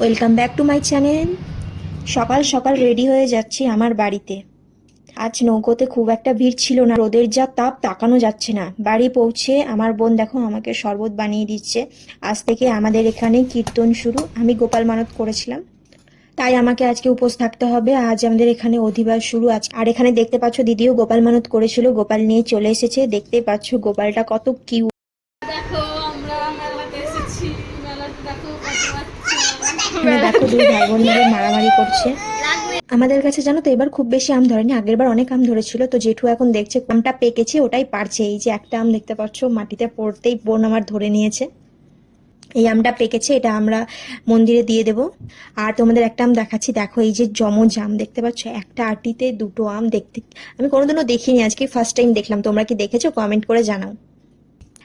Welcome back to my channel সকাল সকাল ready হয়ে যাচ্ছি আমার বাড়িতে। আজ নৌকোতে খুব একটা ভিড় ছিল না, রোদের যা তাপ তাকানো যাচ্ছে না। বাড়ি পৌঁছে আমার বোন দেখো আমাকে শরবত বানিয়ে দিচ্ছে। আজ থেকে আমাদের এখানে কীর্তন শুরু। আমি গোপাল মানত করেছিলাম। তাই আমাকে আজকে উপোস থাকতে হবে। আজ আমাদের এখানে অধিবাস শুরু। আছে আর এখানে দেখতে পাচ্ছ দিদিও গোপাল মানত করেছিল। গোপাল নিয়ে চলে এসেছে। দেখতে পাচ্ছ গোপালটা কত কিউ এখানে দেখো দুই ভাই বোন মিলে মারামারি করছে। আমাদের কাছে জানো তো এবার খুব বেশি আম ধরেনি আগের বার অনেক আম ধরেছিল। তো জেঠু এখন দেখছে আমটা পেকেছে ওটাই পারছে। এই যে একটা আম দেখতে পাচ্ছ মাটিতে পড়তেই বোন আমার ধরে নিয়েছে। এই আমটা পেকেছে এটা আমরা মন্দিরে দিয়ে দেব। আর তোমাদের একটা আম দেখাচ্ছি দেখো এই যে জমজ আম দেখতে পাচ্ছ একটা আটিতে দুটো আম দেখতে আমি কোনোদিনও দেখিনি আজকে ফার্স্ট টাইম দেখলাম। তোমরা কি দেখেছ? কমেন্ট করে জানাও।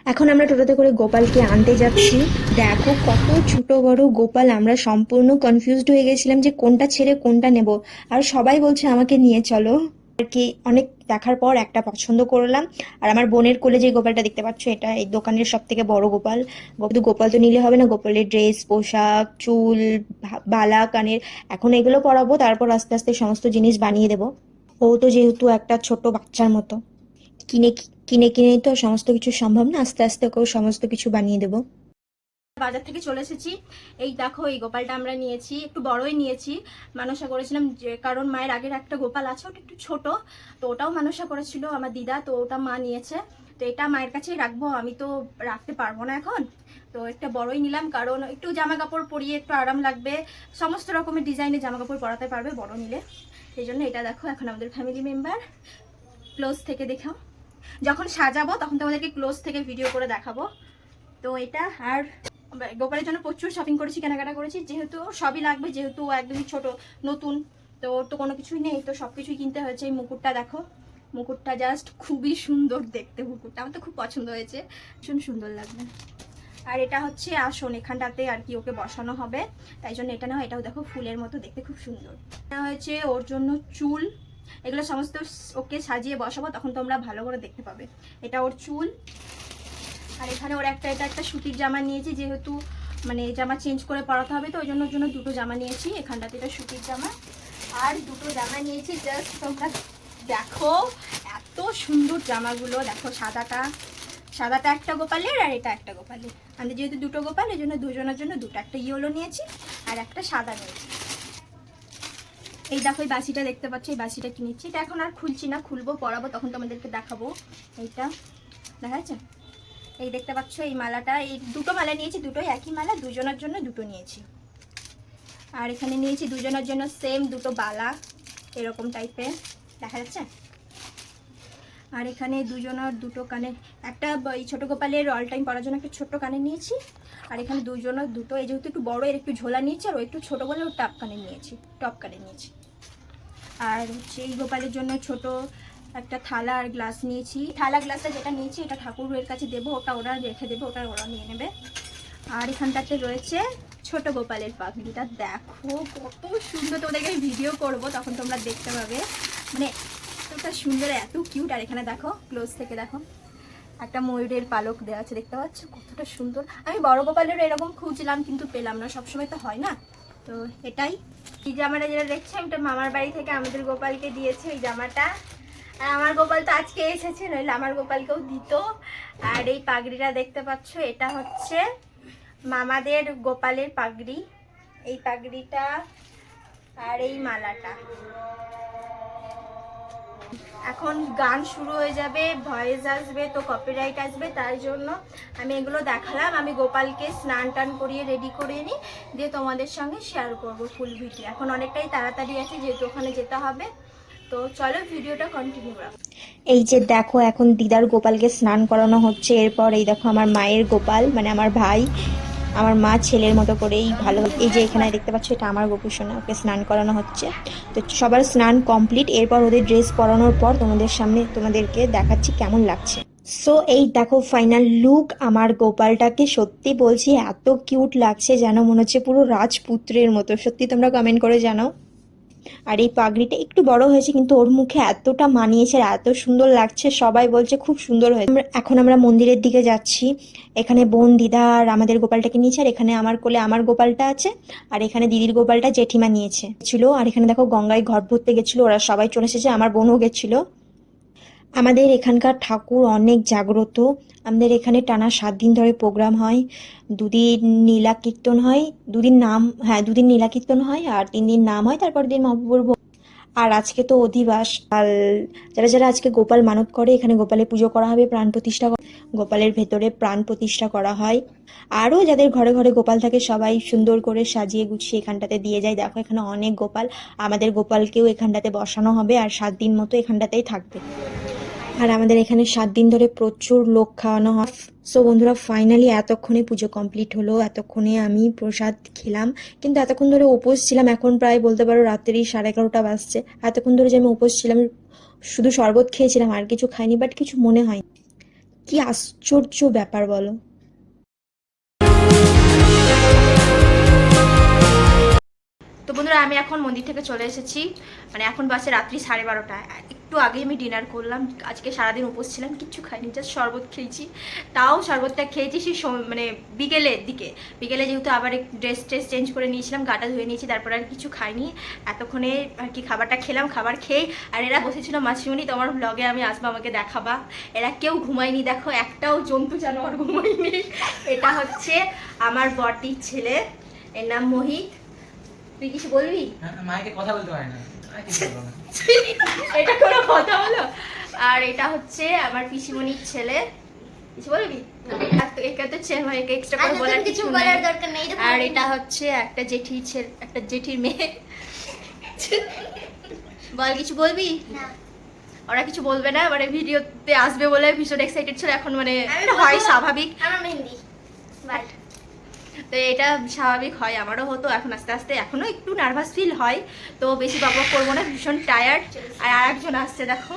এখন আমরা টোটোতে করে গোপালকে আনতে যাচ্ছি। দেখো কত ছোট বড় গোপাল। আমরা সম্পূর্ণ কনফিউজড হয়ে গেছিলাম যে কোনটা ছেড়ে কোনটা নেব। আর সবাই বলছে আমাকে নিয়ে চলো। আর কি অনেক দেখার পর একটা পছন্দ করলাম। আর আমার বোনের কোলে যে গোপালটা দেখতে পাচ্ছ, এটা এই দোকানের সব থেকে বড় গোপাল। শুধু গোপাল তো নিলে হবে না। গোপালের ড্রেস পোশাক, চুল বালা, কানের। এখন এগুলো পরাবো, তারপর আস্তে আস্তে সমস্ত জিনিস বানিয়ে দেবো। ও তো যেহেতু একটা ছোট বাচ্চার মতো। কিনে কিনে কিনে তো সমস্ত কিছু সম্ভব না। আস্তে আস্তে ওকেও সমস্ত কিছু বানিয়ে দেবো। বাজার থেকে চলে এসেছি। এই দেখো, এই গোপালটা আমরা নিয়েছি। একটু বড়ই নিয়েছি। মানসা করেছিলাম যে, কারণ মায়ের আগের একটা গোপাল আছে, ওটা একটু ছোট। তো ওটাও মানসা করেছিল, আমার দিদা। তো ওটা মা নিয়েছে। তো এটা মায়ের কাছেই রাখব। আমি তো রাখতে পারব না এখন। তো একটা বড়ই নিলাম, কারণ একটু জামা কাপড় পরিয়ে একটু আরাম লাগবে। সমস্ত রকমের ডিজাইনের জামা কাপড় পরাতে পারবে বড় নিলে। সেই জন্য এটা দেখো, এখন আমাদের ফ্যামিলি মেম্বার ক্লোজ থেকে দেখাও। যখন সাজাবো, তখন তোমাদেরকে ক্লোজ থেকে ভিডিও করে দেখাবো। তো এটা, আর গোপালের জন্য প্রচুর শপিং করেছি, কেনাকাটা করেছি। যেহেতু সবই লাগবে, যেহেতু একদমই ছোট, নতুন, তো ওর তো কোনো কিছুই নেই, তো সব কিছুই কিনতে হয়েছে। এই মুকুটটা দেখো, মুকুটটা জাস্ট খুবই সুন্দর দেখতে, মুকুটটা। আমার তো খুব পছন্দ হয়েছে। ভীষণ সুন্দর লাগবে। আর এটা হচ্ছে আসন, এখানটাতে আর কি ওকে বসানো হবে। তাই জন্য এটা না এটাও দেখো ফুলের মতো দেখতে খুব সুন্দর। হয়েছে ওর জন্য চুল এগুলো সমস্ত ওকে সাজিয়ে বসাবো, তখন তোমরা ভালো করে দেখতে পাবে। এটা ওর চুল। আর এখানে ওর একটা, এটা একটা সুতির জামা নিয়েছি, যেহেতু মানে জামা চেঞ্জ করে পরাতে হবে, তো ওই জন্য জন্য দুটো জামা নিয়েছি। এখানটাতে এটা সুতির জামা। আর দুটো জামা নিয়েছি জাস্ট তোমরা দেখো, এত সুন্দর জামাগুলো, দেখো সাদাটা। সাদাটা একটা গোপালের আর এটা একটা গোপালের। আমাদের যেহেতু দুটো গোপাল এই জন্য দুজনের জন্য দুটো, একটা ইয়েলো নিয়েছি আর একটা সাদা নিয়েছি। এই দেখো, এই বাসিটা দেখতে পাচ্ছ, এই বাসিটা কিনেছি এটা এখন আর খুলছি না, খুলবো, পরাবো, তখন তোমাদেরকে দেখাবো। এইটা, দেখা যাচ্ছে? এই দেখতে পাচ্ছ, এই মালাটা, এই দুটো মালা নিয়েছি, দুটোই একই মালা, দুজনের জন্য দুটো নিয়েছি। আর এখানে নিয়েছি দুজনের জন্য সেম দুটো বালা, এরকম টাইপের দেখা যাচ্ছে? আর এখানে দুজনের দুটো কানে, একটা এই ছোটো গোপালের অল টাইম পরার জন্য একটা ছোট্ট কানে নিয়েছি। আর এখানে দুজনের দুটো, এই যেহেতু একটু বড়, এর একটু ঝোলা নিয়েছি, আর ও একটু ছোটো বলে ওর টপ কানে নিয়েছি টপ কানে নিয়েছি। আর হচ্ছে এই গোপালের জন্য ছোট একটা থালা আর গ্লাস নিয়েছি। থালা গ্লাসটা যেটা নিয়েছি, এটা ঠাকুরের কাছে দেবো, ওটা ওরা রেখে দেবে, ওটা ওরা নিয়ে নেবে। আর এখানটাতে রয়েছে ছোট গোপালের পাখিটা দেখো কত সুন্দর, তোমাদেরকে ভিডিও করব, তখন তোমরা দেখতে পাবে। মানে এতটা সুন্দর, এত কিউট আর এখানে দেখো ক্লোজ থেকে দেখো, একটা ময়ূরের পালক দেওয়া আছে, দেখতে পাচ্ছ? কতটা সুন্দর। আমি বড় গোপালের এরকম খুঁজলাম, কিন্তু পেলাম না, সবসময় তো হয় না। তো এটাই। এই জামাটা যেটা দেখছেন তো মামার বাড়ি থেকে আমাদের গোপালকে দিয়েছে এই জামাটা। আর আমার গোপাল তো আজকে এসেছে, নইলে আমার গোপালকেও দিত। আর এই পাগড়িটা দেখতে পাচ্ছ, এটা হচ্ছে মামাদের গোপালের পাগড়ি। এই পাগড়িটা আর এই মালাটা। এখন গান শুরু হয়ে যাবে, ভয়েস আসবে, তো কপিরাইট আসবে, তাই জন্য আমি এগুলো দেখালাম। আমি গোপালকে স্নান টান করিয়ে রেডি করে নিই, দিয়ে তোমাদের সঙ্গে শেয়ার করব ফুল ভিডিও এখন অনেকটাই তাড়াতাড়ি আছে, যেহেতু ওখানে যেতে হবে। তো চলো ভিডিওটা কন্টিনিউ রাখো এই যে দেখো, এখন দিদার গোপালকে স্নান করানো হচ্ছে। এরপর এই দেখো আমার মায়ের গোপাল মানে আমার ভাই। আমার মা ছেলের মতো করেই ভালো এই যে এখানে দেখতে পাচ্ছ, এটা আমার গোপুসোনা ওকে স্নান করানো হচ্ছে। তো সবার স্নান কমপ্লিট, এরপর ওদের ড্রেস পরানোর পর তোমাদের সামনে তোমাদেরকে দেখাচ্ছি কেমন লাগছে। সো এই দেখো ফাইনাল লুক আমার গোপালটাকে সত্যি বলছি, এত কিউট লাগছে, যেন মনে হচ্ছে পুরো রাজপুত্রের মতো। সত্যি তোমরা কমেন্ট করে জানাও। আর এই পাগড়িটা একটু বড় হয়েছে, কিন্তু ওর মুখে এতটা মানিয়েছে আর এত সুন্দর লাগছে, সবাই বলছে খুব সুন্দর হয়েছে। এখন আমরা মন্দিরের দিকে যাচ্ছি। এখানে বোন, দিদা আর আমাদের গোপালটাকে নিয়েছে, আর এখানে আমার কোলে আমার গোপালটা আছে, আর এখানে দিদির গোপালটা জেঠিমা নিয়েছে। ছিল, আর এখানে দেখো গঙ্গায় ঘট ভরতে গেছিল, ওরা সবাই চলে এসেছে, আমার বোনও গেছিল। আমাদের এখানকার ঠাকুর অনেক জাগ্রত। আমাদের এখানে টানা সাত দিন ধরে প্রোগ্রাম হয়। দুদিন নীলা কীর্তন হয়, দুদিন নাম হ্যাঁ দুদিন নীলা কীর্তন হয় আর তিন দিন নাম হয় তারপর দিন মহাপ্রভুর ভোগ। আর আজকে তো অধিবাস। আর যারা যারা আজকে গোপাল মানত করে, এখানে গোপালের পুজো করা হবে, প্রাণ প্রতিষ্ঠা গোপালের ভেতরে প্রাণ প্রতিষ্ঠা করা হয়। আরও যাদের ঘরে ঘরে গোপাল থাকে, সবাই সুন্দর করে সাজিয়ে গুছিয়ে এখানটাতে দিয়ে যায়। দেখো, এখানে অনেক গোপাল। আমাদের গোপালকেও এখানটাতে বসানো হবে আর সাত দিন মতো এখানটাতেই থাকবে। আর আমাদের এখানে সাত দিন ধরে প্রচুর লোক খাওয়ানো হয়। সো বন্ধুরা ফাইনালি এতক্ষণে পুজো কমপ্লিট হলো, এতক্ষণে আমি প্রসাদ খেলাম। কিন্তু এতক্ষণ ধরে উপোস ছিলাম, এখন প্রায় বলতে পারো রাত্রি সাড়ে এগারোটা বাজছে। এতক্ষণ ধরে যে আমি উপোস ছিলাম, শুধু শরবত খেয়েছিলাম, আর কিছু খাইনি বাট কিছু মনে হয় কি আশ্চর্য ব্যাপার বলো। তো বন্ধুরা, আমি এখন মন্দির থেকে চলে এসেছি। মানে এখন বাসে রাত্রি সাড়ে বারোটা। একটু আগে আমি ডিনার করলাম। আজকে সারাদিন উপোস ছিলাম কিচ্ছু খাইনি জাস্ট শরবত খেয়েছি। তাও শরবতটা খেয়েছি সেই মানে বিকেলের দিকে। বিকেলে যেহেতু আবার ড্রেস ট্রেস চেঞ্জ করে নিয়েছিলাম গাটা ধুয়ে নিয়েছি তারপর আর কিছু খাইনি। এতক্ষণে আর কি খাবারটা খেলাম খাবার খেয়ে। আর এরা বসেছিল মাসিমণি তোমার ব্লগে আমি আসব আমাকে দেখাবা। এরা কেউ ঘুমায়নি দেখো একটাও জন্তু জানোয়ার ঘুমায়নি। এটা হচ্ছে আমার বটির ছেলে এর নাম মোহিত। তুই কিছু বলবি? হ্যাঁ, মাকে কথা বলতে পারে না। এটা কোনো কথা হলো? আর এটা হচ্ছে আমার পিসিমণির ছেলে। কিছু বলবি? আর নেই। আর এটা হচ্ছে একটা জেঠির ছেলে একটা জেঠির মেয়ে। বল কিছু বলবি? ওরা কিছু বলবে না মানে ভিডিওতে আসবে বলে ভীষণ এক্সাইটেড ছিল এখন মানে হয় স্বাভাবিক। আমার মেহেন্দি। বাট তো এটা স্বাভাবিক হয়, আমারও হতো, এখন আস্তে আস্তে এখনও একটু নার্ভাস ফিল হয়, তো বেশি বাবা করব না, ভীষণ টায়ার্ড আর আরেকজন আসছে, দেখো,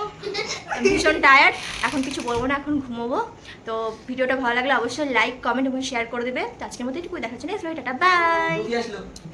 ভীষণ টায়ার্ড এখন কিছু বলব না, এখন ঘুমোবো। তো ভিডিওটা ভালো লাগলে অবশ্যই লাইক কমেন্ট এবং শেয়ার করে দেবে। তো আজকের মতো এটুকু দেখার জন্য টাটা বাই